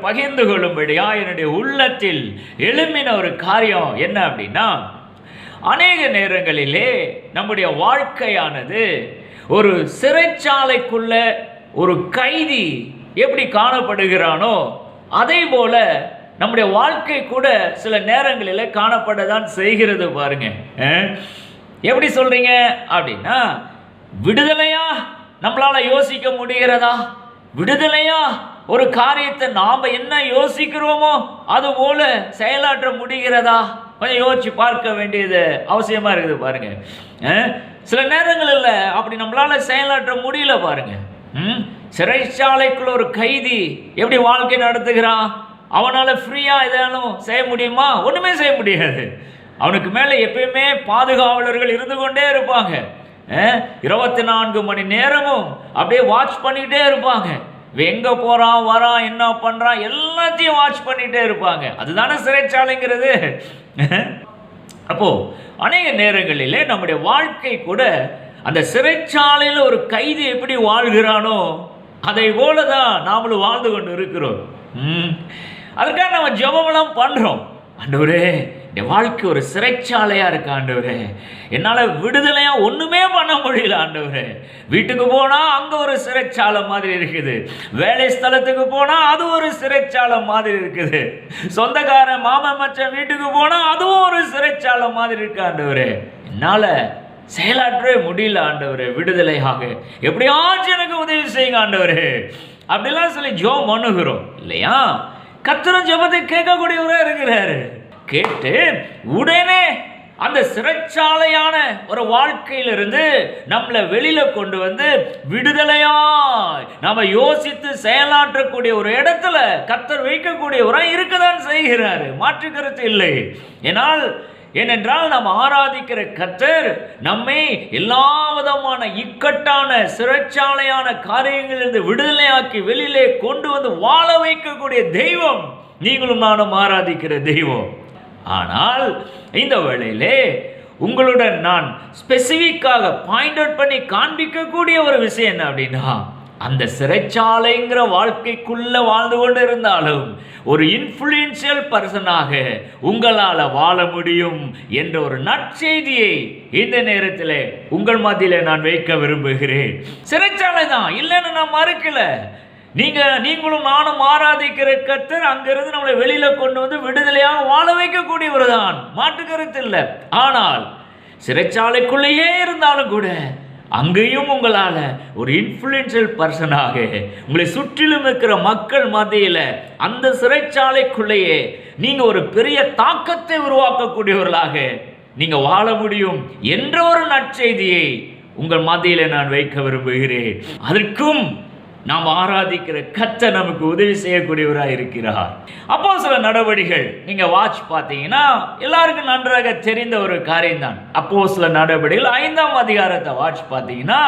பகிர்ந்து கொள்ளும்படியா என்னுடைய உள்ளத்தில் எழும்பின ஒரு காரியம் என்ன அப்படின்னா அநேக நேரங்களிலே நம்முடைய வாழ்க்கையானது ஒரு சிறைச்சாலைக்குள்ள ஒரு கைதி எப்படி காணப்படுகிறானோ அதே போல நம்முடைய வாழ்க்கை கூட சில நேரங்களில் காணப்பட தான் செய்கிறது பாருங்க. எப்படி சொல்றீங்க அப்படின்னா விடுதலையா நம்மளால யோசிக்க முடிகிறதா? விடுதலையா ஒரு காரியத்தை நாம் என்ன யோசிக்கிறோமோ அது போல செயலாற்ற முடிகிறதா? கொஞ்சம் யோசிச்சு பார்க்க வேண்டியது அவசியமாக இருக்குது பாருங்க. சில நேரங்களில் அப்படி நம்மளால செயலாற்ற முடியல பாருங்க. ம்? சிறைச்சாலைக்குள்ள ஒரு கைதி எப்படி வாழ்க்கை நடத்துகிறான் அவனால் ஃப்ரீயாக எதாலும் செய்ய முடியுமா? ஒன்றுமே செய்ய முடியாது. அவனுக்கு மேலே எப்பயுமே பாதுகாவலர்கள் இருந்து கொண்டே இருப்பாங்க. இருபத்தி நான்கு மணி நேரமும் அப்படியே வாட்ச் பண்ணிக்கிட்டே இருப்பாங்க. எங்கே போகிறான் வரான் என்ன பண்ணுறான் எல்லாத்தையும் வாட்ச் பண்ணிகிட்டே இருப்பாங்க. அதுதானே சிறைச்சாலைங்கிறது? அப்போது அநேக நேரங்களிலே நம்முடைய வாழ்க்கை கூட அந்த சிறைச்சாலையில் ஒரு கைதி எப்படி வாழ்கிறானோ அதை போல தான் நாமளும் வாழ்ந்து கொண்டு இருக்கிறோம். ம். அதுக்காக நம்ம ஜெபமெல்லாம் பண்ணுறோம் அண்டவரே என் வாழ்க்கை ஒரு சிறைச்சாலையாக இருக்கு ஆண்டவரே. என்னால் விடுதலையாக ஒன்றுமே பண்ண முடியல ஆண்டவரே. வீட்டுக்கு போனால் அங்கே ஒரு சிறைச்சாலை மாதிரி இருக்குது. வேலை ஸ்தலத்துக்கு போனால் அது ஒரு சிறைச்சாலை மாதிரி இருக்குது. சொந்தக்காரன் மாமன் மச்சன் வீட்டுக்கு போனால் அதுவும் ஒரு சிறைச்சாலை மாதிரி இருக்கு ஆண்டவரே. என்னால் செயலாற்றவே முடியல ஆண்டவரே விடுதலையாக. எப்படியாச்சும் எனக்கு உதவி செய்யுங்க ஆண்டவரே. அப்படிலாம் சொல்லி ஜோம் பண்ணுகிறோம் இல்லையா? கத்திரம் ஜபத்தை கேட்கக்கூடியவராக இருக்கிறாரு. கேட்டு உடனே அந்த சிறைச்சாலையான ஒரு வாழ்க்கையிலிருந்து நம்மளை வெளியில கொண்டு வந்து விடுதலையாய். நம்ம யோசித்து செயலாற்றக்கூடிய ஒரு இடத்துல கத்தர் வைக்கக்கூடியவரா இருக்கதான் செய்கிறாரு. மாற்று கருத்து இல்லை. ஏனால் ஏனென்றால் நாம் ஆராதிக்கிற கத்தர் நம்மை எல்லா விதமான இக்கட்டான சிறைச்சாலையான காரியங்களிலிருந்து விடுதலையாக்கி வெளியிலே கொண்டு வந்து வாழ வைக்கக்கூடிய தெய்வம் நீங்களும் நானும் ஆராதிக்கிற தெய்வம். ஆனால் இந்த வேளையிலே உங்களுடன் நான் ஸ்பெசிஃபிக்காக பாயிண்ட் அவுட் பண்ணி காண்பிக்கக்கூடிய ஒரு விஷயம் என்ன அப்படின்னா அந்த சிறைச்சாலைங்கிற வாழ்க்கைக்குள்ள வாழ்ந்து கொண்டு இருந்தாலும் ஒரு இன்ஃப்ளூயன்ஷியல் பர்சனாக உங்களால் வாழ முடியும் என்ற ஒரு நற்செய்தியை இந்த நேரத்தில் உங்கள் மத்தியில் நான் வைக்க விரும்புகிறேன். சிறைச்சாலை தான் இல்லைன்னு நான் மறுக்கல. நீங்க நீங்களும் நானும் ஆராதிக்கிற கத்தர் அங்கிருந்து நம்மளை வெளியில கொண்டு வந்து விடுதலையாக வாழ வைக்கக்கூடியவர் தான் மாற்று கருத்து இல்லை. ஆனால் சிறைச்சாலைக்குள்ளேயே இருந்தாலும் கூட அங்கேயும் உங்களால் ஒரு இன்ஃப்ளூயன்ஷியல் பர்சனாக உங்களை சுற்றிலும் இருக்கிற மக்கள் மத்தியில் அந்த சிறைச்சாலைக்குள்ளேயே நீங்கள் ஒரு பெரிய தாக்கத்தை உருவாக்கக்கூடியவர்களாக நீங்கள் வாழ முடியும் என்ற ஒரு நற்செய்தியை உங்கள் மத்தியில் நான் வைக்க விரும்புகிறேன். அதற்கும் நாம் ஆராதிக்கிற கத்த நமக்கு உதவி செய்யக்கூடியவராக இருக்கிறார். அப்போ சில நடவடிகள் நீங்கள் வாட்ச் பார்த்தீங்கன்னா எல்லாருக்கும் நன்றாக தெரிந்த ஒரு காரியம்தான். அப்போ சில நடவடிகள் ஐந்தாம் அதிகாரத்தை வாட்ச் பார்த்தீங்கன்னா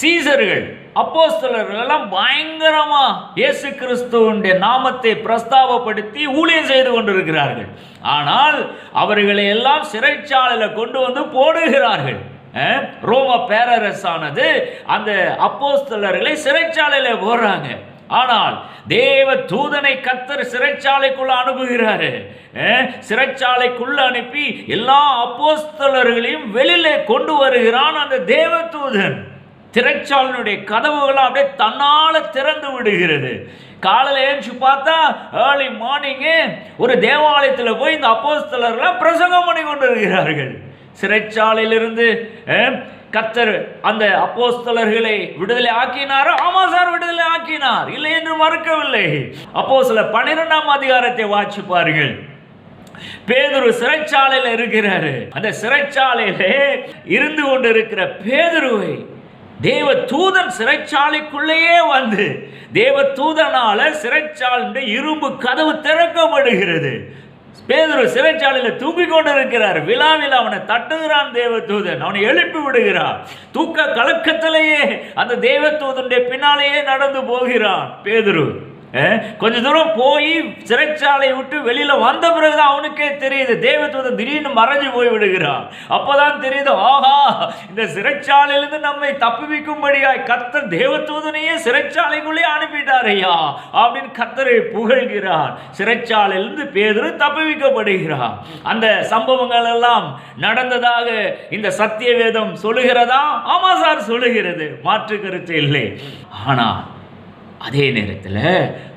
சீசர்கள் அப்போ எல்லாம் பயங்கரமாக இயேசு கிறிஸ்துவனுடைய நாமத்தை பிரஸ்தாபப்படுத்தி ஊழியம் செய்து கொண்டிருக்கிறார்கள். ஆனால் அவர்களை எல்லாம் சிறைச்சாலையில் கொண்டு வந்து போடுகிறார்கள். அஹ், ரோம பேரரசானது அந்த அப்போஸ்தலர்களை சிறைச்சாலையில் போடுறாங்க. ஆனால் தேவ தூதனை கத்தர் சிறைச்சாலைக்குள்ள அனுப்புகிறாரு. சிறைச்சாலைக்குள்ள அனுப்பி எல்லா அப்போஸ்தலர்களையும் வெளியில கொண்டு வருகிறான் அந்த தேவ தூதன். திரைச்சாலினுடைய கதவுகள் அப்படியே தன்னால திறந்து விடுகிறது. காலையில் ஏஞ்சி பார்த்தா ஏர்லி மார்னிங்கு ஒரு தேவாலயத்தில் போய் இந்த அப்போஸ்தலர்லாம் பிரசங்கம் பண்ணி கொண்டு இருக்கிறார்கள் சிறைச்சாலையிலிருந்து கத்தர் அந்த அப்போஸ்தலர்களை விடுதலை ஆக்கினாரோ? ஆமா சார் விடுதலை ஆக்கினார். இல்லை என்று மறுக்கவில்லை. அப்போ சில பன்னிரெண்டாம் அதிகாரத்தை வாட்சி பாருங்கள். பேதுரு சிறைச்சாலையில் இருக்கிறாரு. அந்த சிறைச்சாலையிலே இருந்து கொண்டு இருக்கிற பேதுருவை தேவ தூதன் சிறைச்சாலைக்குள்ளேயே வந்து தேவ தூதனால சிறைச்சாலை இரும்பு கதவு திறக்கப்படுகிறது. பேதுரு சிறைச்சாலையில் தூங்கிக் கொண்டு இருக்கிறார் விழாவில் அவனை தட்டுகிறான் தேவதூதன். அவனை எழுப்பி விடுகிறான். தூக்க கலக்கத்திலேயே அந்த தேவதூதனுடைய பின்னாலேயே நடந்து போகிறான் பேதுரு. கொஞ்ச தூரம் போய் சிறைச்சாலையை விட்டு வெளியில வந்த பிறகுதான் அவனுக்கே தெரியுது தேவத்துவத்தை திடீர்னு மறைஞ்சு போய் விடுகிறான். அப்பதான் தெரியுது ஆஹா இந்த சிறைச்சாலையிலிருந்து நம்மை தப்புவிக்கும்படியாய் கத்தர் தேவத்துவதனையே சிறைச்சாலைக்குள்ளே அனுப்பிட்டார் ஐயா அப்படின்னு கத்தரை புகழ்கிறார். சிறைச்சாலையிலிருந்து பேதரும் தப்புவிக்கப்படுகிறான் அந்த சம்பவங்கள் எல்லாம் நடந்ததாக இந்த சத்திய வேதம் சொல்லுகிறதா? ஆமா சார் சொல்லுகிறது. மாற்று கருத்து இல்லை. ஆனால் அதே நேரத்தில்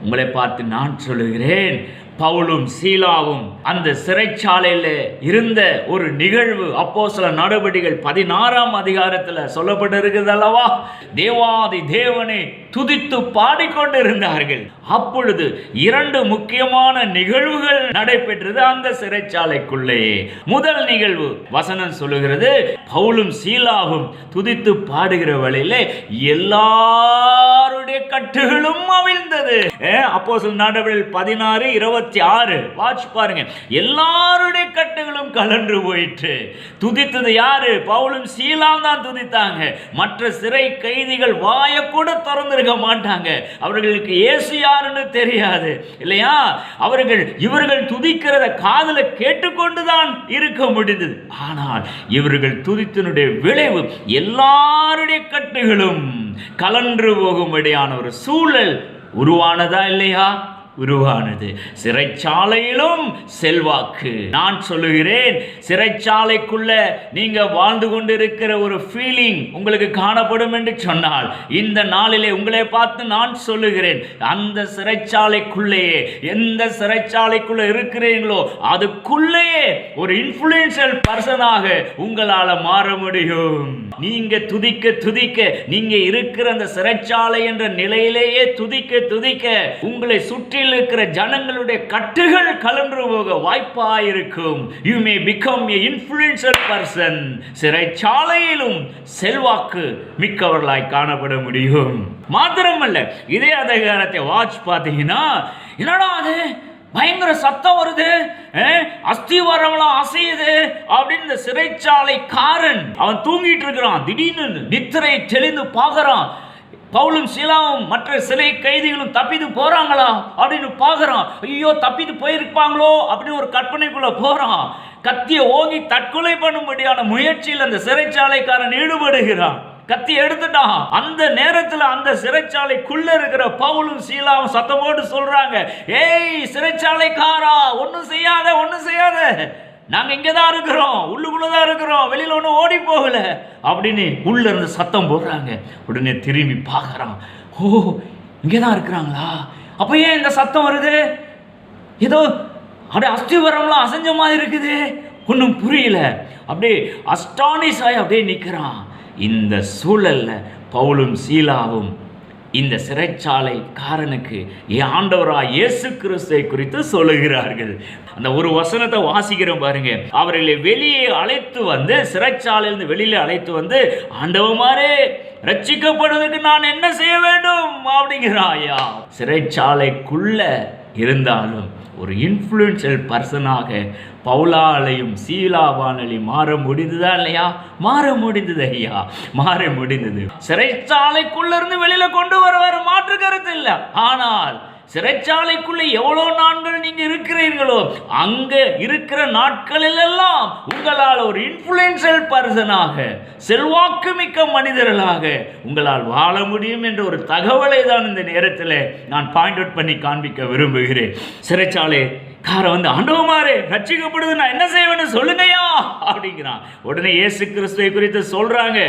உங்களை பார்த்து நான் சொல்லுகிறேன் பவுலும் சீலாவும் அந்த சிறைச்சாலையில் இருந்த ஒரு நிகழ்வு அப்போ சில நடவடிக்கைகள் பதினாறாம் அதிகாரத்தில் சொல்லப்பட்டிருக்குது அல்லவா? தேவாதி தேவனை துதித்து பாடிக்கொண்டிருந்தார்கள். அப்பொழுது இரண்டு முக்கியமான நிகழ்வுகள் நடைபெற்றது அந்த சிறைச்சாலைக்குள்ளேயே முதல் நிகழ்வு வசனம் சொல்லுகிறது பவுலும் சீலாவும் துதித்து பாடுகிற வழியிலே எல்லாருடைய கட்டுகளும் அவிழ்ந்தது. அப்போ சில நடவடிக்கைகள் பதினாறு இருபத்தி ஆறு. வாட்ச் பாருங்க. எல்லாருடைய கட்டுகளும் கலன்று போயிற்று. துதித்தது யாரு? பவுலும் சீலாம் தான் துதித்தாங்க. மற்ற சிறை கைதிகள் வாய கூட திறந்திருக்க மாட்டாங்க. அவர்களுக்கு இயேசு யாருன்னு தெரியாது. இல்லையா? அவர்கள் இவர்கள் துதிக்கிறத காதல கேட்டுக்கொண்டுதான் இருக்க முடிந்தது. ஆனால் இவர்கள் துதித்தினுடைய விளைவு எல்லாருடைய கட்டுகளும் கலன்று போகும்படியான ஒரு சூழல் உருவானதா இல்லையா? உருவானது. சிறைச்சாலையிலும் செல்வாக்கு. நான் சொல்லுகிறேன் சிறைச்சாலைக்குள்ள நீங்க வாழ்ந்து கொண்டிருக்கிற ஒரு ஃபீலிங் உங்களுக்கு காணப்படும் என்று சொன்னால் இந்த நாளிலே உங்களை பார்த்து நான் சொல்லுகிறேன் அந்த சிறைச்சாலைக்குள்ளேயே எந்த சிறைச்சாலைக்குள்ள இருக்கிறீங்களோ அதுக்குள்ளேயே ஒரு இன்ஃப்ளூயன்ஷியல் பர்சனாக உங்களால் மாற முடியும். நீங்க துதிக்க துதிக்க நீங்க இருக்கிற அந்த சிறைச்சாலை என்ற நிலையிலேயே துதிக்க துதிக்க உங்களை சுற்றில் இருக்கிற ஜனங்களுடைய கட்டுகள் கலன்று போக வாய்ப்பாயிருக்கும். You may become a influencer person சிறைச்சாலையிலும் செல்வாக்கு மிக்கவர்களாய் காணப்பட முடியும். மாத்திரமல்ல இதே அதிகாரத்தை வாட்ச் பார்த்தீங்கன்னா என்னடா அது? பயங்கர சத்தம் வருது அஹ், அஸ்திவாரம்லாம் அசையுது அப்படின்னு இந்த சிறைச்சாலை காரன் அவன் தூங்கிட்டு இருக்கிறான். திடீர்னு நித்திரை தெளிந்து பார்க்கறான். பவுலும் சீலாவும் மற்ற சிறை கைதிகளும் தப்பித்து போகிறாங்களா அப்படின்னு பார்க்குறான். ஐயோ தப்பித்து போயிருப்பாங்களோ அப்படின்னு ஒரு கற்பனைக்குள்ளே போகிறான் கத்தியை ஓங்கி தற்கொலை பண்ணும்படியான முயற்சியில் அந்த சிறைச்சாலைக்காரன் ஈடுபடுகிறான். கத்தி எடுத்துட்டான். அந்த நேரத்தில் அந்த சிறைச்சாலைக்குள்ள இருக்கிற பவுலும் சீலாவும் சத்தம் போட்டு சொல்றாங்க ஏய் சிறைச்சாலைக்காரா ஒன்றும் செய்யாத ஒன்றும் செய்யாத. நாங்கள் இங்கே தான் இருக்கிறோம் உள்ளுக்குள்ளே தான் இருக்கிறோம் வெளியில் ஒன்றும் ஓடி போகல. அப்படின்னு உள்ளே இருந்து சத்தம் போடுறாங்க. உடனே திரும்பி பார்க்கறான். ஓ இங்கே தான் இருக்கிறாங்களா? அப்போ ஏன் இந்த சத்தம் வருது? ஏதோ அப்படியே அஸ்திவரம்லாம் அசைஞ்ச மாதிரி இருக்குது. ஒன்றும் புரியல. அப்படியே அஸ்டானிஷ் ஆகி அப்படியே நிற்கிறான் இந்த சூழல்ல பவுலும் சீலாவும் இந்த சிறைச்சாலை காரனுக்கு ஆண்டவரா இயேசு கிறிஸ்துவை குறித்து சொல்லுகிறார்கள். அந்த ஒரு வசனத்தை வாசிக்கிறோம் பாருங்க. அவர்களை வெளியே அழைத்து வந்து சிறைச்சாலையிலிருந்து வெளியில அழைத்து வந்து ஆண்டவமாரே ரட்சிக்கப்படுவதற்கு நான் என்ன செய்ய வேண்டும்? அப்படிங்கிறாயா. சிறைச்சாலைக்குள்ள இருந்தாலும் ஒரு இன்ஃப்ளூயன்ஷியல் பர்சனாக பவுலாலையும் சீலாவானலையும் மாற முடிந்ததா இல்லையா? மாற முடிந்தது ஐயா மாற முடிந்தது. சிறைச்சாலைக்குள்ள இருந்து வெளியில கொண்டு வர மாற்று கருத்து இல்லை. ஆனால் சிறைச்சாலைக்குள்ளே எவ்வளோ நாட்கள் நீங்கள் இருக்கிறீர்களோ அங்கே இருக்கிற நாட்களிலெல்லாம் உங்களால் ஒரு இன்ஃப்ளூயன்சல் பர்சனாக செல்வாக்கு மிக்க மனிதர்களாக உங்களால் வாழ முடியும் என்ற ஒரு தகவலை தான் இந்த நேரத்தில் நான் பாயிண்ட் அவுட் பண்ணி காண்பிக்க விரும்புகிறேன். சிறைச்சாலை காரை வந்து ஆண்டவமாரே ரட்சிக்கப்படுது நான் என்ன செய்வேன்னு சொல்லுங்கய்யா அப்படிங்கிறான். உடனே இயேசு கிறிஸ்துவை குறித்து சொல்கிறாங்க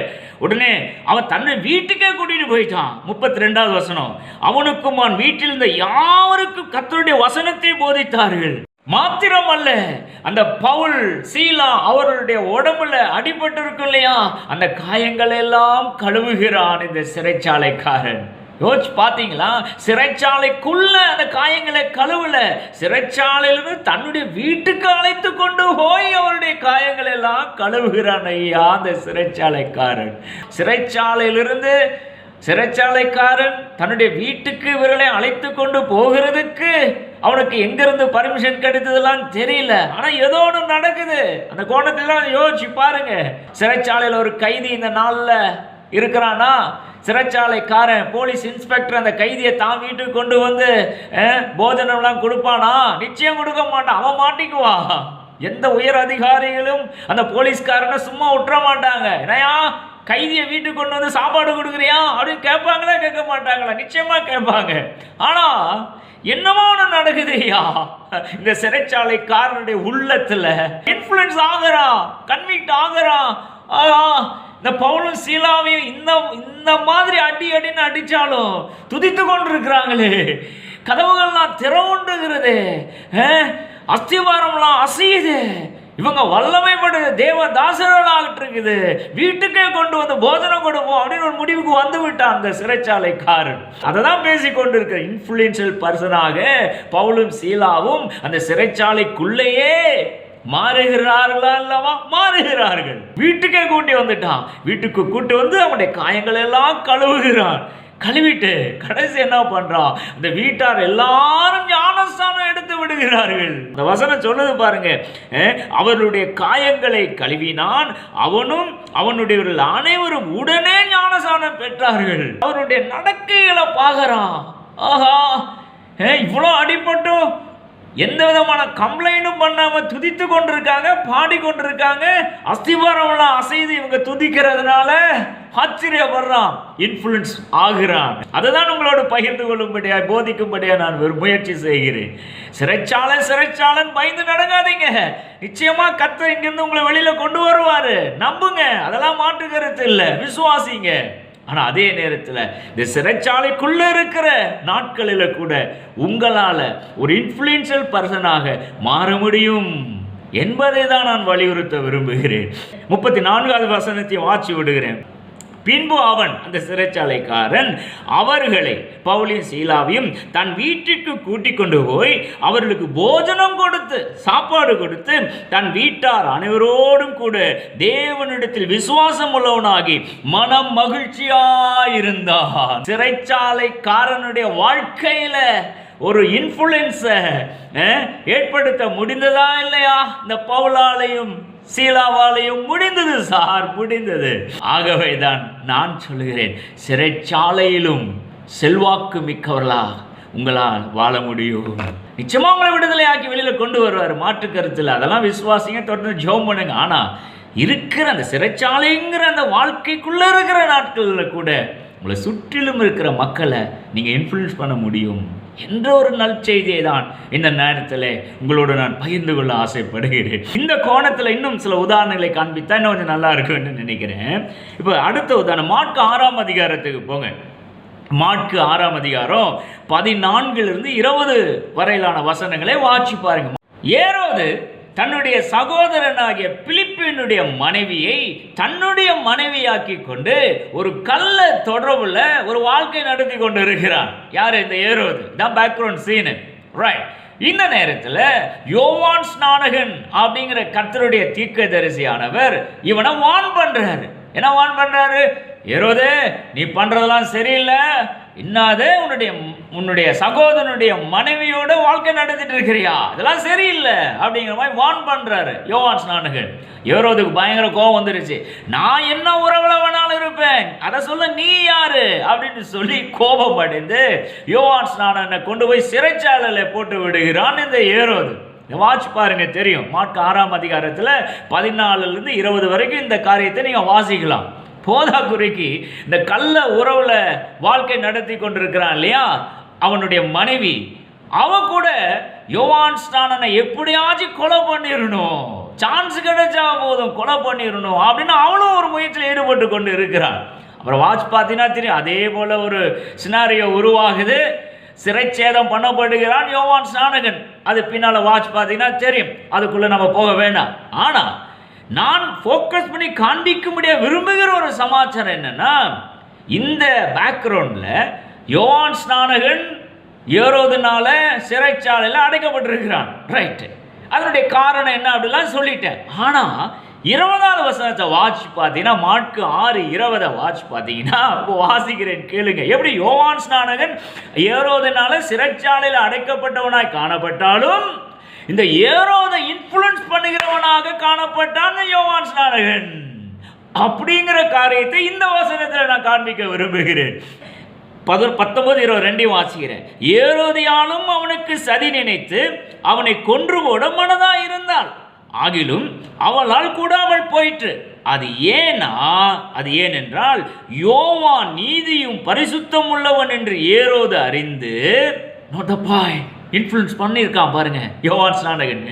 உடனே அவன் தன்னை வீட்டுக்கே கூட்டிகிட்டு போயிட்டான். முப்பத்தி ரெண்டாவது வசனம். அவனுக்கும் அவன் வீட்டில் இருந்த யாருக்கும் கத்தருடைய வசனத்தை போதித்தார்கள். மாத்திரம் அல்ல அந்த பவுல் சீலா அவர்களுடைய உடம்புல அடிபட்டு இருக்கும் இல்லையா? அந்த காயங்கள் எல்லாம் கழுவுகிறான் இந்த சிறைச்சாலைக்காரன். யோசிச்சு பார்த்தீங்களா? சிறைச்சாலைக்குள்ள அந்த காயங்களை கழுவல. சிறைச்சாலையிலிருந்து தன்னுடைய வீட்டுக்கு அழைத்து கொண்டு போய் அவருடைய காயங்களை எல்லாம் கழுவுகிறான் ஐயா அந்த சிறைச்சாலைக்காரன். சிறைச்சாலையிலிருந்து சிறைச்சாலைக்காரன் தன்னுடைய வீட்டுக்கு இவர்களை அழைத்து கொண்டு போகிறதுக்கு அவனுக்கு எங்கிருந்து பர்மிஷன் கிடைத்ததெல்லாம் தெரியல. ஆனா ஏதோ ஒன்று நடக்குது. அந்த கோணத்திலாம் யோசிச்சு பாருங்க. சிறைச்சாலையில் ஒரு கைதி இந்த நாளில் இருக்கிறானா? சிறைச்சாலைக்காரன் போலீஸ் இன்ஸ்பெக்டர் அந்த கைதியை தான் வீட்டுக்கு கொண்டு வந்து அஹ், போஜனம்லாம் கொடுப்பானா? நிச்சயம் கொடுக்க மாட்டான். அவன் மாட்டிக்குவான் எந்த உயர் அதிகாரிகளும் அந்த போலீஸ்காரனை சும்மா விட்டுற மாட்டாங்க. ஏன்னா கைதியை வீட்டுக்கு கொண்டு வந்து சாப்பாடு கொடுக்குறியா? அப்படின்னு கேட்பாங்களா? கேட்க மாட்டாங்களா? நிச்சயமா கேட்பாங்க. ஆனா என்னமோ ஒன்று நடக்குதுயா இந்த சிறைச்சாலைக்காரனுடைய உள்ளத்துல இன்ஃப்ளூயன்ஸ் ஆகுறான் கன்விக்ட் ஆகுறான். ஆஹா இந்த பவுலும் சீலாவையும் இந்த இந்த மாதிரி அடி அடின்னு அடித்தாலும் துதித்து கொண்டிருக்கிறாங்களே. கதவுகள்லாம் திறவுண்டுகிறது. அஸ்திவாரம்லாம் அசையுது. இவங்க வல்லமைப்படுது தேவ தாசர்களாகிட்டு இருக்குது வீட்டுக்கே கொண்டு வந்து போஜனம் கொடுப்போம் அப்படின்னு ஒரு முடிவுக்கு வந்து விட்டான் அந்த சிறைச்சாலைக்காரன். அதை தான் பேசி கொண்டிருக்கிற இன்ஃப்ளூயன்ஷியல் பர்சனாக பவுலும் சீலாவும் அந்த சிறைச்சாலைக்குள்ளேயே மாறுகிறார்களா அல்லவா? மாறுகிறார்கள். வீட்டுக்கே கூட்டி வந்துட்டான். வீட்டுக்கு கூட்டி வந்து அவனுடைய காயங்கள் எல்லாம் கழுவுகிறான். கழுவிட்டு கடைசி என்ன பண்றான் இந்த வீட்டார் எல்லாரும் ஞானஸ்தானம் எடுத்து விடுகிறார்கள். இந்த வசனம் சொல்லுது பாருங்க. அவருடைய அவர்களுடைய காயங்களை கழுவினான். அவனும் அவனுடையவர்கள் அனைவரும் உடனே ஞானஸ்தானம் பெற்றார்கள். அவருடைய நடக்கைகளை பார்க்கறான். ஆஹா! இவ்வளோ அடிபட்டும். எந்த விதமான கம்ப்ளைண்ட்டும் பண்ணாம துதித்து கொண்டிருக்காங்க பாடி கொண்டிருக்காங்க அஸ்திவாரம்லாம் அசைது இவங்க துதிக்கிறதுனால ஆச்சரியப்படுறான் இன்ஃப்ளூயன்ஸ் ஆகிறான். அதை தான் உங்களோட பகிர்ந்து கொள்ளும்படியா போதிக்கும்படியா நான் ஒரு முயற்சி செய்கிறேன். சிறைச்சாலன் சிறைச்சாலன் பயந்து நடங்காதீங்க நிச்சயமா கத்த இங்கிருந்து உங்களை வெளியில கொண்டு வருவாரு. நம்புங்க அதெல்லாம் மாற்று கருத்து இல்லை. விசுவாசிங்க. ஆனால் அதே நேரத்தில் இந்த சிறைச்சாலைக்குள்ளே இருக்கிற நாட்களில் கூட உங்களால் ஒரு இன்ஃப்ளூயன்ஷியல் பர்சனாக மாற முடியும் என்பதை தான் நான் வலியுறுத்த விரும்புகிறேன். முப்பத்தி நான்காவது வசனத்தை வாட்சி விடுகிறேன். பின்பு அவன் அந்த சிறைச்சாலைக்காரன் அவர்களை பவுலின் சீலாவையும் தன் வீட்டிற்கு கூட்டிக் கொண்டு போய் அவர்களுக்கு போஜனம் கொடுத்து சாப்பாடு கொடுத்து தன் வீட்டார் அனைவரோடும் கூட தேவனிடத்தில் விசுவாசம் உள்ளவனாகி மனம் மகிழ்ச்சியாயிருந்தான். சிறைச்சாலைக்காரனுடைய வாழ்க்கையில ஒரு இன்ஃப்ளூயன்ஸை ஏற்படுத்த முடிந்ததா இல்லையா? இந்த பவுலாலையும் சீலாவாலையும் முடிந்தது சார் முடிந்தது. ஆகவே தான் நான் சொல்லுகிறேன் சிறைச்சாலையிலும் செல்வாக்கு மிக்கவர்களா உங்களால் வாழ முடியும். நிச்சயமா உங்களை விடுதலை ஆக்கி வெளியில் கொண்டு வருவார் மாற்று கருத்தில். அதெல்லாம் விசுவாசிங்க தொடர்ந்து ஜோம் பண்ணுங்க. ஆனா இருக்கிற அந்த சிறைச்சாலைங்கிற அந்த வாழ்க்கைக்குள்ள இருக்கிற நாட்களில் கூட உங்களை சுற்றிலும் இருக்கிற மக்களை நீங்க இன்ஃப்ளூயன்ஸ் பண்ண முடியும். என்ற ஒரு நற்செய்தியை தான் இந்த நேரத்தில் உங்களோடு நான் பகிர்ந்து கொள்ள ஆசைப்படுகிறேன். இந்த கோணத்தில் இன்னும் சில உதாரணங்களை காண்பித்தா இன்னும் கொஞ்சம் நல்லா இருக்கும்னு நினைக்கிறேன். இப்போ அடுத்த உதாரணம் மாட்கு ஆறாம் அதிகாரத்துக்கு போங்க. மாட்கு ஆறாம் அதிகாரம் பதினான்கிலிருந்து இருபது வரையிலான வசனங்களை வாட்சி பாருங்க ஏறாவது தன்னுடைய சகோதரனாகிய பிலிப்பினுடைய மனைவியை தன்னுடைய மனைவியாக்கி கொண்டு ஒரு கல்ல தொடர்புல ஒரு வாழ்க்கை நடத்தி கொண்டு இருக்கிறான் யார் இந்த ஏரோது? தான் பேக்ரவுண்ட் சீனு ரைட் இந்த நேரத்தில் யோவான் ஸ்நானகன் அப்படிங்கிற கர்த்தருடைய தீர்க்கதரிசியானவர் இவனை வான் பண்றாரு. என்ன வான் பண்றாரு? ஏரோதே நீ பண்றதெல்லாம் சரியில்லை. இன்னாத உன்னுடைய உன்னுடைய சகோதரனுடைய மனைவியோட வாழ்க்கை நடத்திட்டு இருக்கிறியா? இதெல்லாம் சரியில்லை அப்படிங்கிற மாதிரி வான் பண்றாரு. யோவான் ஸ்நானகன் ஏரோதுக்கு பயங்கர கோவம் வந்துருச்சு. நான் என்ன உறவுல வேணாலும் இருப்பேன். அதை சொல்ல நீ யாரு? அப்படின்னு சொல்லி கோபம் அடைந்து யோவான் கொண்டு போய் சிறைச்சாலையில் போட்டு விடுகிறான் இந்த ஏரோது. வாட்ச் பாருங்க தெரியும். மாட்டு ஆறாம் அதிகாரத்தில் பதினாலுல இருந்து இருபது வரைக்கும் இந்த காரியத்தை நீங்க வாசிக்கலாம். போதாக்குறைக்கு இந்த கள்ள உறவில் வாழ்க்கை நடத்தி கொண்டிருக்கிறான் இல்லையா? அவனுடைய மனைவி. அவ கூட யோவான் ஸ்டானனை எப்படியாச்சும் கொலை பண்ணிடணும் சான்ஸ் கிடைச்சா போதும் கொலை பண்ணிடணும் அப்படின்னு அவளும் ஒரு முயற்சியில் ஈடுபட்டு கொண்டு இருக்கிறான் அப்புறம் வாட்ச் பார்த்தீங்கன்னா தெரியும் அதே போல் ஒரு சினாரியோ உருவாகுது. சிறைச்சேதம் பண்ணப்படுகிறான் யோவான் ஸ்நானகன். அது பின்னால் வாட்ச் பார்த்தீங்கன்னா தெரியும் அதுக்குள்ளே நம்ம போக வேண்டாம் ஆனால் நான் ஃபோக்கஸ் பண்ணி காண்பிக்கும்படியா விரும்புகிற ஒரு சமாச்சாரம் என்னன்னா இந்த பேக்ரவுண்டில் யோவான் ஸ்நானகன் ஏறோதுனால சிறைச்சாலையில் அடைக்கப்பட்டிருக்கிறான். ரைட்டு அதனுடைய காரணம் என்ன அப்படிலாம் சொல்லிட்டேன். ஆனால் இருபதாவது வசனத்தை வாட்ச் பார்த்தீங்கன்னா மாட்கு ஆறு இருபதை வாட்ச் பார்த்தீங்கன்னா இப்போ வாசிக்கிறேன் கேளுங்க. எப்படி யோவான் ஸ்நானகன் ஏறோதுனால சிறைச்சாலையில் அடைக்கப்பட்டவனாய் காணப்பட்டாலும் இந்த ஏரோதை இன்ஃப்ளூயன்ஸ் பண்ணுகிறவனாக காணப்பட்டான் யோவான் ஸ்நானகன் அப்படிங்கிற காரியத்தை இந்த வசனத்தில் நான் காண்பிக்க விரும்புகிறேன். பத பத்தொன்பது இருபது ரெண்டையும் வாசிக்கிறேன். ஏரோதியாலும் அவனுக்கு சதி நினைத்து அவனை கொன்று போட மனதா இருந்தாள். ஆகிலும் அவளால் கூடாமல் போயிற்று. அது ஏனா அது ஏனென்றால் யோவான் நீதியும் பரிசுத்தம் உள்ளவன் என்று ஏரோது அறிந்து நோட்டப்பாய் இன்ஃப்ளூயன்ஸ் பண்ணியிருக்கான் பாருங்க யோவான் ஸ்நானகன்.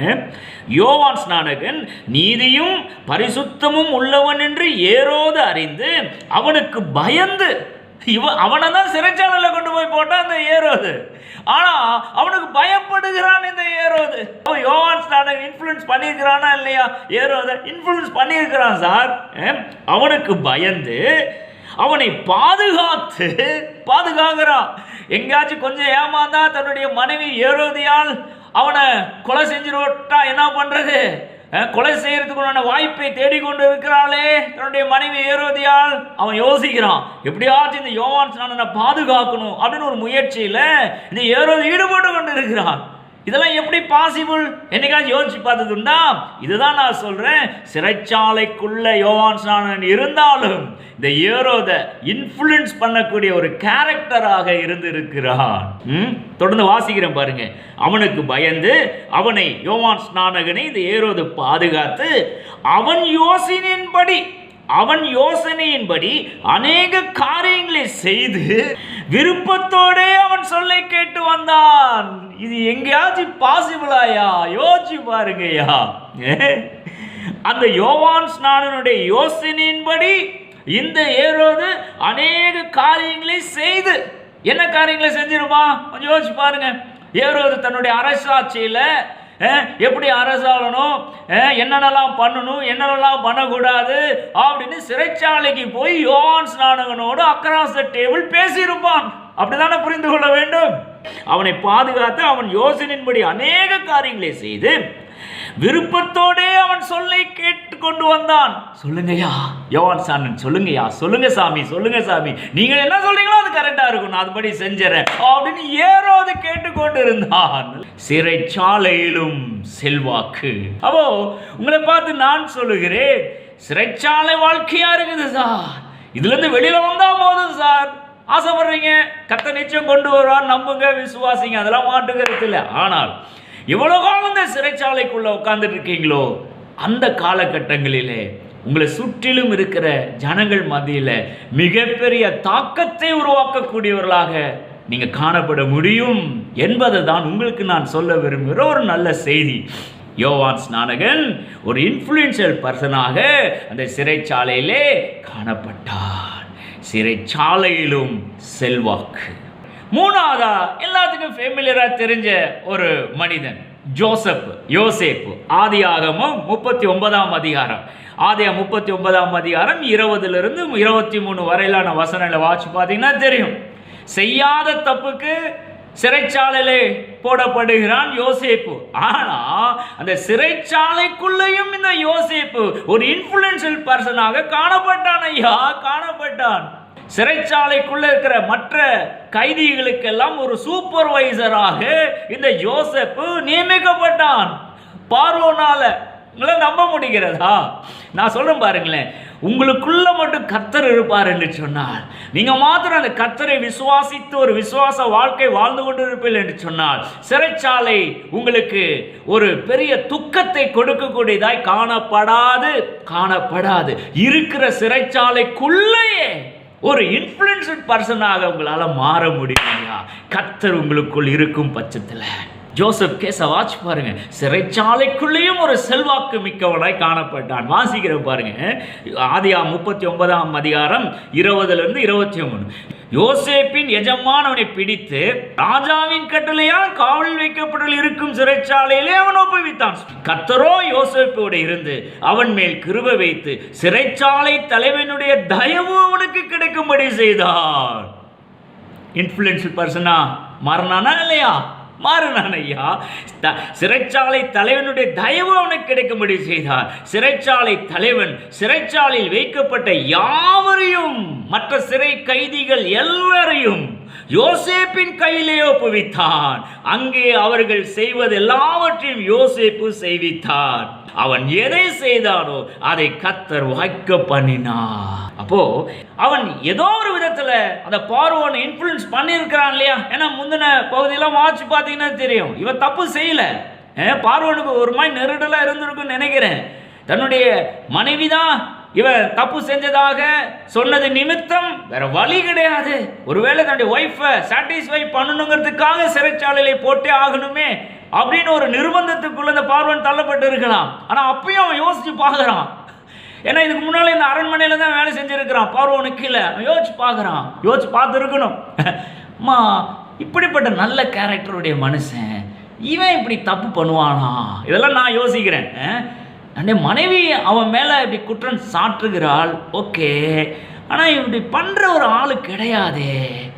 யோவான் ஸ்நானகன் நீதியும் பரிசுத்தமும் உள்ளவன் என்று ஏரோது அறிந்து அவனுக்கு பயந்து இவன் அவனை தான் சிறைச்சாலையில் கொண்டு போய் போட்டான் அந்த ஏரோது. ஆனா அவனுக்கு பயப்படுகிறான் இந்த ஏரோது. யோவான் ஸ்நானகன் இன்ஃப்ளூயன்ஸ் பண்ணியிருக்கிறானா இல்லையா? ஏரோத இன்ஃப்ளூயன்ஸ் பண்ணியிருக்கிறான் சார். அவனுக்கு பயந்து அவனை பாதுகாத்து பாதுகாக்கிறான் எங்கேயாச்சும் கொஞ்சம் ஏமாந்தா தன்னுடைய மனைவி ஏரோதியால் அவனை கொலை செஞ்சுருட்டா என்ன பண்றது? கொலை செய்யறதுக்குள்ளான வாய்ப்பை தேடிக்கொண்டு இருக்கிறாளே தன்னுடைய மனைவி ஏரோதியால் அவன் யோசிக்கிறான். எப்படியாச்சும் இந்த யோவான் ஸ்நானனை பாதுகாக்கணும் அப்படின்னு ஒரு முயற்சியில இந்த ஏறுவது ஈடுபட்டு கொண்டு இருக்கிறான் இதெல்லாம் எப்படி பாசிபிள் என்னைக்காச்சும் யோசிச்சு பார்த்ததுண்டா? இதுதான் நான் சொல்கிறேன் சிறைச்சாலைக்குள்ள யோவான் ஸ்நானன் இருந்தாலும் இந்த ஏரோத இன்ஃப்ளூயன்ஸ் பண்ணக்கூடிய ஒரு கேரக்டராக இருந்திருக்கிறான். ம்? தொடர்ந்து வாசிக்கிறேன் பாருங்க. அவனுக்கு பயந்து அவனை யோவான் ஸ்நானகனை இந்த ஏரோது பாதுகாத்து அவன் யோசனையின்படி அவன் யோசனையின்படி அநேக காரியங்களை செய்து விருப்பத்தோடே அவன் சொல்லை கேட்டு வந்தான். இது எங்கேயாச்சும் பாசிபிளாயா யோசிச்சு பாருங்கய்யா. அந்த யோவான் ஸ்நானனுடைய யோசனையின்படி இந்த ஏரோது அநேக காரியங்களை செய்து. என்ன காரியங்களை செஞ்சிருமா? கொஞ்சம் யோசிச்சு பாருங்க. ஏரோது தன்னுடைய அரசாட்சியில எப்படி அரசாளணும் என்னென்னலாம் பண்ணணும்? என்னென்னலாம் பண்ணக்கூடாது? அப்படின்னு சிறைச்சாலைக்கு போய் யோவான் ஸ்நானகனோடு த டேபிள் பேசியிருப்பான். அப்படிதானே புரிந்து கொள்ள வேண்டும்? அவனை பாதுகாத்து அவன் யோசனையின்படி அநேக காரியங்களை செய்து விருப்பத்தோடே அவன் சொல்லை கேட்டு கொண்டு வந்தான். சொல்லுங்கய்யா. யோவான் சாணன் சொல்லுங்கய்யா சொல்லுங்க சாமி சொல்லுங்க சாமி. நீங்க என்ன சொல்றீங்களோ அது கரெக்டா இருக்கும். நான் அதுபடி செஞ்சுறேன். அப்படின்னு ஏரோது கேட்டுக்கொண்டு இருந்தான் சிறைச்சாலையிலும் செல்வாக்கு. அப்போ உங்களை பார்த்து நான் சொல்லுகிறேன் சிறைச்சாலை வாழ்க்கையா இருக்குது சார். இதுல இருந்து வெளியில வந்தா போதும் சார். ஆசைப்படுறீங்க. கத்த நிச்சயம் கொண்டு வருவார். நம்புங்க விசுவாசிங்க. அதெல்லாம் மாட்டுக்கிறது இல்லை. ஆனால் எவ்வளோ காலம் இந்த சிறைச்சாலைக்குள்ள உட்கார்ந்துட்டு இருக்கீங்களோ? அந்த காலகட்டங்களிலே உங்களை சுற்றிலும் இருக்கிற ஜனங்கள் மத்தியில மிகப்பெரிய தாக்கத்தை உருவாக்கக்கூடியவர்களாக நீங்க காணப்பட முடியும் என்பதை தான் உங்களுக்கு நான் சொல்ல விரும்புகிற ஒரு நல்ல செய்தி. யோவான் ஸ்நானகன் ஒரு இன்ஃப்ளூயன்ஷியல் பர்சனாக அந்த சிறைச்சாலையிலே காணப்பட்டார் சிறைச்சாலையிலும் செல்வாக்கு. மூணாவதா எல்லா ஃபேமிலியராக தெரிஞ்ச ஒரு மனிதன் ஜோசப் யோசேப்பு. ஆதி ஆகமம் முப்பத்தி ஒன்பதாம் அதிகாரம். ஆதியா முப்பத்தி ஒன்பதாம் அதிகாரம் இருபதுலேருந்து இருபத்தி மூணு வரையிலான வசனங்களை வாட்சி பார்த்தீங்கன்னா தெரியும். செய்யாத தப்புக்கு சிறைச்சாலையிலே போடப்படுகிறான் யோசேப்பு. ஆனா அந்த சிறைச்சாலைக்குள்ளேயும் இந்த யோசேப்பு ஒரு இன்ஃப்ளூயன்ஷியல் பர்சனாக காணப்பட்டான் ஐயா காணப்பட்டான். சிறைச்சாலைக்குள்ளே இருக்கிற மற்ற கைதிகளுக்கெல்லாம் ஒரு சூப்பர்வைசராக இந்த யோசப்பு நியமிக்கப்பட்டான். பார்வோனால உங்களை நம்ப முடிகிறதா? நான் சொல்றேன் பாருங்களேன். உங்களுக்குள்ள மட்டும் கத்தர் இருப்பார் என்று சொன்னால் நீங்க மாத்திரம் அந்த கத்தரை விசுவாசித்து ஒரு விசுவாச வாழ்க்கை வாழ்ந்து கொண்டு இருப்பீர்கள் என்று சொன்னால் சிறைச்சாலை உங்களுக்கு ஒரு பெரிய துக்கத்தை கொடுக்கக்கூடியதாய் காணப்படாது காணப்படாது. இருக்கிற சிறைச்சாலைக்குள்ளேயே ஒரு இன்ஃப்ளூயன்ஸ்ட் பர்சனாக உங்களால மாற முடியும் கத்தர் உங்களுக்குள் இருக்கும் பட்சத்தில். ஜோசப் கேஸை வாட்ச் பாருங்க. சிறைச்சாலைக்குள்ளேயும் ஒரு செல்வாக்கு மிக்கவனாய் காணப்பட்டான். வாசிக்கிற பாருங்க. ஆதியா முப்பத்தி ஒன்பதாம் அதிகாரம் இருபதுல இருந்து இருபத்தி ஒன்று யோசேப்பின் எஜமானவனை பிடித்து ராஜாவின் கட்டளையால் காவலில் வைக்கப்படல் இருக்கும் சிறைச்சாலையிலே அவன் ஒப்புவித்தான். கத்தரோ யோசேப்போடு இருந்து அவன் மேல் கிருப வைத்து சிறைச்சாலை தலைவனுடைய தயவு அவனுக்கு கிடைக்கும்படி செய்தார். இன்ஃப்ளூயன்ஷியல் பர்சனா மாறினானா இல்லையா? மாறினான் ஐயா சிறைச்சாலை தலைவனுடைய தயவு அவனுக்கு கிடைக்கும்படி செய்தார். சிறைச்சாலை தலைவன் சிறைச்சாலையில் வைக்கப்பட்ட யாவரையும் மற்ற சிறை கைதிகள் எல்லாரையும் யோசேப்பின் கையிலே ஒப்புவித்தான் அங்கே அவர்கள் செய்வது எல்லாவற்றையும் யோசேப்பு செய்வித்தார். அவன் எதை செய்தானோ அதை கத்தர் வாய்க்க பண்ணினார். அப்போ அவன் ஏதோ ஒரு விதத்துல அந்த பார்வோனை இன்ஃபுளுன்ஸ் பண்ணியிருக்கிறான் இல்லையா? ஏன்னா முந்தின பகுதியெல்லாம் வாட்சி பார்த்தீங்கன்னா தெரியும். இவன் தப்பு செய்யல. ஏன் ஒரு மாதிரி நெருடலாக இருந்திருக்குன்னு நினைக்கிறேன். தன்னுடைய மனைவி தான் இவன் தப்பு செஞ்சதாக சொன்னது நிமித்தம் வேற வழி கிடையாது. ஒருவேளை தன்னுடைய ஒய்ஃபை சாட்டிஸ்ஃபை பண்ணணுங்கிறதுக்காக சிறைச்சாலையில போட்டே ஆகணுமே. அப்படின்னு ஒரு நிர்பந்தத்துக்குள்ள இந்த பார்வன் தள்ளப்பட்டு இருக்கலாம். ஆனால் அப்பயும் அவன் யோசிச்சு பார்க்குறான். ஏன்னா இதுக்கு முன்னால இந்த அரண்மனையில் தான் வேலை செஞ்சுருக்கிறான். பார்வனுக்கு கீழே. அவன் யோசிச்சு பார்க்கறான். யோசிச்சு பார்த்து இருக்கணும் அம்மா இப்படிப்பட்ட நல்ல கேரக்டருடைய மனுஷன் இவன் இப்படி தப்பு பண்ணுவானா? இதெல்லாம் நான் யோசிக்கிறேன். அஹ். மனைவி அவன் மேலே இப்படி குற்றம் சாற்றுகிறாள் ஓகே. ஆனால் இப்படி பண்ணுற ஒரு ஆள் கிடையாதே.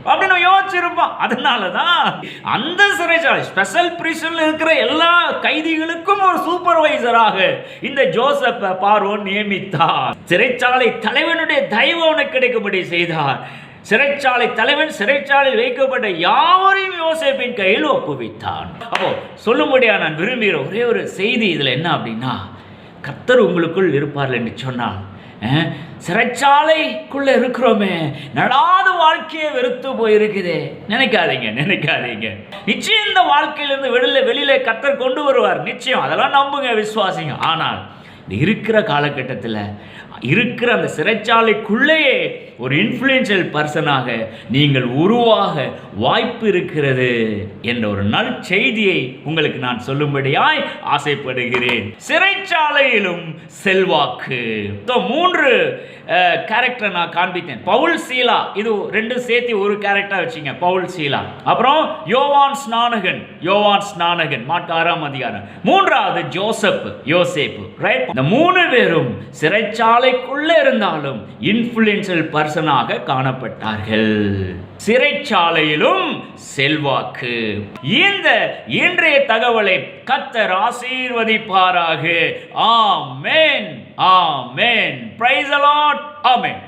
அப்படின்னு அவன் யோசிச்சிருப்பான் அதனால தான் அந்த சிறைச்சாலை ஸ்பெஷல் பிரிசனில் இருக்கிற எல்லா கைதிகளுக்கும் ஒரு சூப்பர்வைசராக இந்த ஜோசப் பார்வோன் நியமித்தார். சிறைச்சாலை தலைவனுடைய தயவு அவனுக்கு கிடைக்கும்படி செய்தார். சிறைச்சாலை தலைவன் சிறைச்சாலையில் வைக்கப்பட்ட யாவரையும் யோசேப்பின் கையில் ஒப்புவித்தான். அப்போ சொல்லும்படியா நான் விரும்புகிற ஒரே ஒரு செய்தி இதில் என்ன அப்படின்னா கர்த்தர் உங்களுக்குள் இருப்பார்கள் என்று சொன்னான் சிறைச்சாலைக்குள்ள இருக்கிறோமே. நடாத வாழ்க்கையை வெறுத்து போயிருக்குதே. நினைக்காதீங்க நினைக்காதீங்க. நிச்சயம் இந்த வாழ்க்கையிலிருந்து வெளியில வெளியில கத்தர் கொண்டு வருவார். நிச்சயம். அதெல்லாம் நம்புங்க விசுவாசிங்க. ஆனால் இருக்கிற காலகட்டத்தில் இருக்கிற அந்த சிறைச்சாலைக்குள்ளேயே ஒரு இன்ஃப்ளூயன்ஷியல் பர்சனாக நீங்கள் உருவாக வாய்ப்பு இருக்கிறது என்ற ஒரு நல் செய்தியை உங்களுக்கு நான் சொல்லும்படியாய் ஆசைப்படுகிறேன். சிறைச்சாலையிலும் செல்வாக்கு. மூன்று கேரக்டர் நான் காண்பித்தேன். பவுல் சீலா. இது ரெண்டு சேர்த்து ஒரு கேரக்டர் வச்சுங்க. பவுல் சீலா. அப்புறம் யோவான் ஸ்நானகன். யோவான் ஸ்நானகன் மாட்டு ஆறாம் அதிகாரம். மூன்றாவது ஜோசப் யோசேப்பு. ரைட் இந்த மூணு பேரும் சிறைச்சாலைக்குள்ள இருந்தாலும் இன்ஃப்ளூயன்ஷியல் பர்சனாக காணப்பட்டார்கள். சிறைச்சாலையிலும் செல்வாக்கு. இந்த இன்றைய தகவலை கத்தர் ஆசீர்வதிப்பாராக. ஆமேன். ஆமென் பிரைஸ் அலாட் ஆமென்